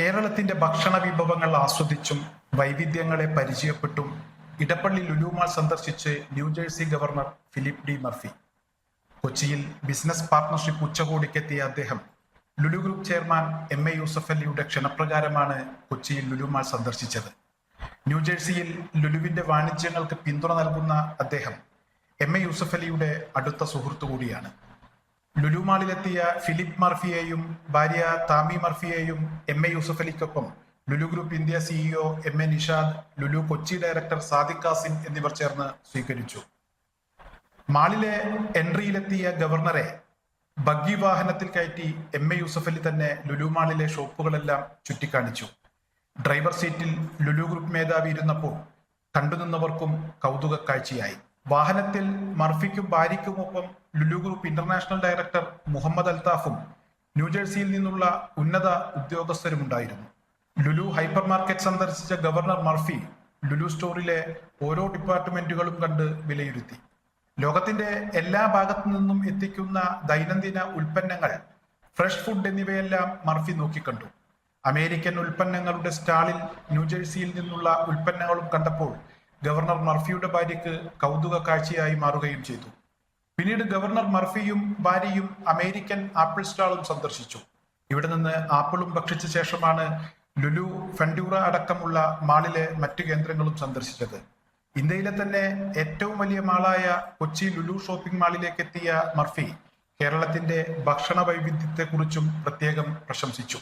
കേരളത്തിന്റെ ഭക്ഷണ വിഭവങ്ങൾ ആസ്വദിച്ചും വൈവിധ്യങ്ങളെ പരിചയപ്പെട്ടും ഇടപ്പള്ളി ലുലുമാൾ സന്ദർശിച്ച് New Jersey governor Philip D Murphy. കൊച്ചിയിൽ ബിസിനസ് പാർട്ണർഷിപ്പ് ഉച്ചകോടിക്കെത്തിയ അദ്ദേഹം Lulu group chairman M A Yusuff അലിയുടെ ക്ഷണപ്രകാരമാണ് കൊച്ചിയിൽ ലുലുമാൾ സന്ദർശിച്ചത്. ന്യൂജേഴ്സിയിൽ ലുലുവിന്റെ വാണിജ്യങ്ങൾക്ക് പിന്തുണ നൽകുന്ന അദ്ദേഹം എം എ യൂസഫ് അലിയുടെ അടുത്ത സുഹൃത്തു കൂടിയാണ്. ലുലു മാളിലെത്തിയ ഫിലിപ്പ് മർഫിയെയും ഭാര്യ താമി മർഫിയെയും M A Yusuff അലിക്കൊപ്പം Lulu group India CEO M A Nishad Lulu Kochi director Sadiq Kasim എന്നിവർ ചേർന്ന് സ്വീകരിച്ചു. മാളിലെ എൻട്രിയിലെത്തിയ ഗവർണറെ ബഗ്ഗി വാഹനത്തിൽ കയറ്റി എം എ യൂസഫ് അലി തന്നെ ലുലു മാളിലെ ഷോപ്പുകളെല്ലാം ചുറ്റിക്കാണിച്ചു. ഡ്രൈവർ സീറ്റിൽ ലുലു ഗ്രൂപ്പ് മേധാവി ഇരുന്നപ്പോൾ കണ്ടുനിന്നവർക്കും കൗതുക കാഴ്ചയായി വാഹനത്തിൽ മർഫിക്കും ഭാര്യയ്ക്കുമൊപ്പം Lulu group international director Muhammad അൽത്താഫും ന്യൂജേഴ്സിയിൽ നിന്നുള്ള ഉന്നത ഉദ്യോഗസ്ഥരും ഉണ്ടായിരുന്നു ലുലു ഹൈപ്പർ മാർക്കറ്റ് സന്ദർശിച്ച ഗവർണർ മർഫി ലുലു സ്റ്റോറിലെ ഓരോ ഡിപ്പാർട്ട്മെന്റുകളും കണ്ട് വിലയിരുത്തി. ലോകത്തിന്റെ എല്ലാ ഭാഗത്തു നിന്നും എത്തിക്കുന്ന ദൈനംദിന ഉൽപ്പന്നങ്ങൾ ഫ്രഷ് ഫുഡ് എന്നിവയെല്ലാം മർഫി നോക്കിക്കണ്ടു. അമേരിക്കൻ ഉൽപ്പന്നങ്ങളുടെ സ്റ്റാളിൽ ന്യൂജേഴ്സിയിൽ നിന്നുള്ള ഉൽപ്പന്നങ്ങളും കണ്ടപ്പോൾ ഗവർണർ മർഫിയുടെ ഭാര്യയ്ക്ക് കൗതുക കാഴ്ചയായി മാറുകയും ചെയ്തു. പിന്നീട് ഗവർണർ മർഫിയും ഭാര്യയും അമേരിക്കൻ ആപ്പിൾ സ്റ്റാളും സന്ദർശിച്ചു. ഇവിടെ നിന്ന് ആപ്പിളും ഭക്ഷിച്ച ശേഷമാണ് ലുലു ഫെൻഡൂറ അടക്കമുള്ള മാളിലെ മറ്റു കേന്ദ്രങ്ങളും സന്ദർശിച്ചത്. ഇന്ത്യയിലെ തന്നെ ഏറ്റവും വലിയ മാളായ കൊച്ചി ലുലു ഷോപ്പിംഗ് മാളിലേക്ക് എത്തിയ മർഫി കേരളത്തിന്റെ ഭക്ഷണ വൈവിധ്യത്തെക്കുറിച്ചും പ്രത്യേകം പ്രശംസിച്ചു.